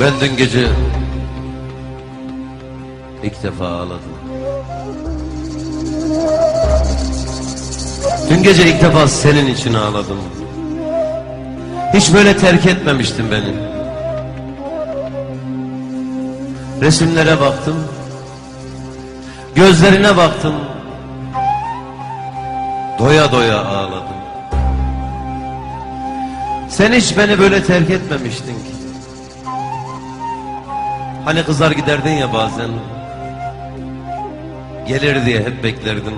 Ben dün gece ilk defa ağladım. Dün gece ilk defa senin için ağladım. Hiç böyle terk etmemiştin beni. Resimlere baktım. Gözlerine baktım. Doya doya ağladım. Sen hiç beni böyle terk etmemiştin ki. Hani kızar giderdin ya bazen. Gelir diye hep beklerdim.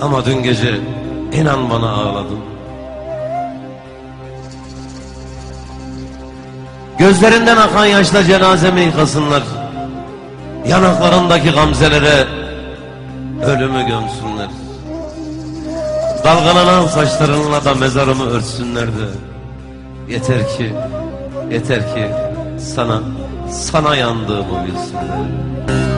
Ama dün gece inan bana ağladım. Gözlerinden akan yaşla cenazemi yıkasınlar. Yanaklarındaki gamzelere ölümü gömsünler. Dalgalanan saçlarınla da mezarımı örtsünler de. Yeter ki, yeter ki sana, sana yandığımı bilsinler.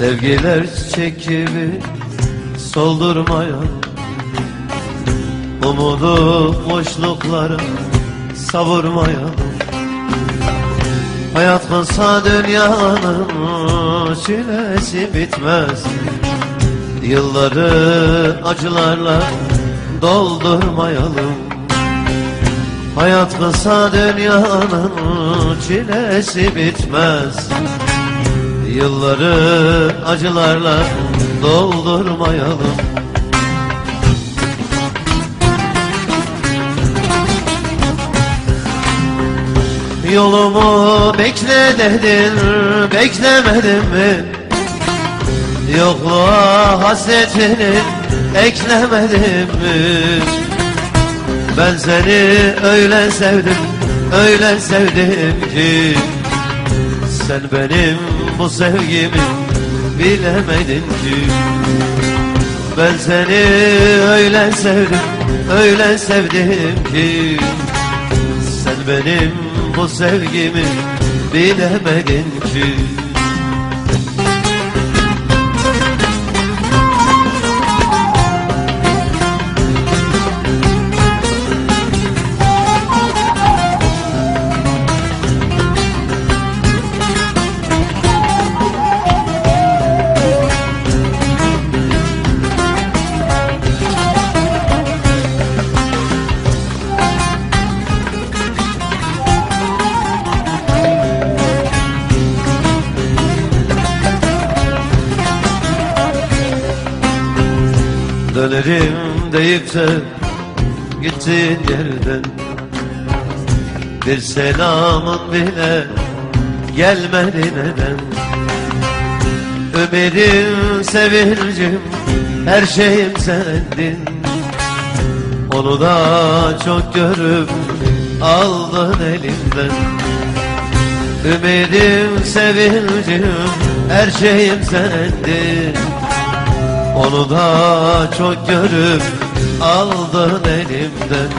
Sevgiler çiçek gibi Umudu boşluklara savurmaya. Hayat kısa dünyanın çilesi bitmez. Yılları acılarla doldurmayalım. Hayat kısa dünyanın çilesi bitmez Yılları acılarla doldurmayalım Yolumu bekle dedin, beklemedim mi? Yokluğa hasretini eklemedim mi? Ben seni öyle sevdim, öyle sevdim ki Sen benim bu sevgimi bilemedin ki. Ben seni öyle sevdim, öyle sevdim ki. Sen benim bu sevgimi bilemedin ki Dönerim deyip de gittiğin yerden Bir selamın bile gelmedi neden? Ümidim, sevincim, her şeyim sendin. Onu da çok görüp aldın elimden. Ümidim, sevincim, her şeyim sendin onu da çok görüp aldın elimden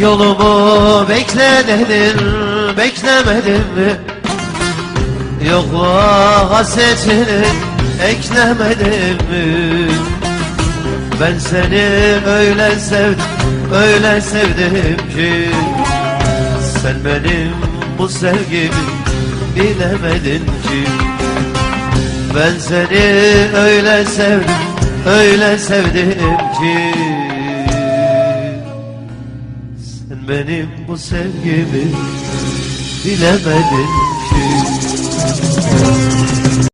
Yolumu bekle dedin, beklemedim mi? Yokluğa hasretini eklemedim mi? Ben seni öyle sevdim, öyle sevdim ki Sen benim bu sevgimi bilemedin ki. Ben seni öyle sevdim, öyle sevdim ki. Sen benim bu sevgimi bilemedin ki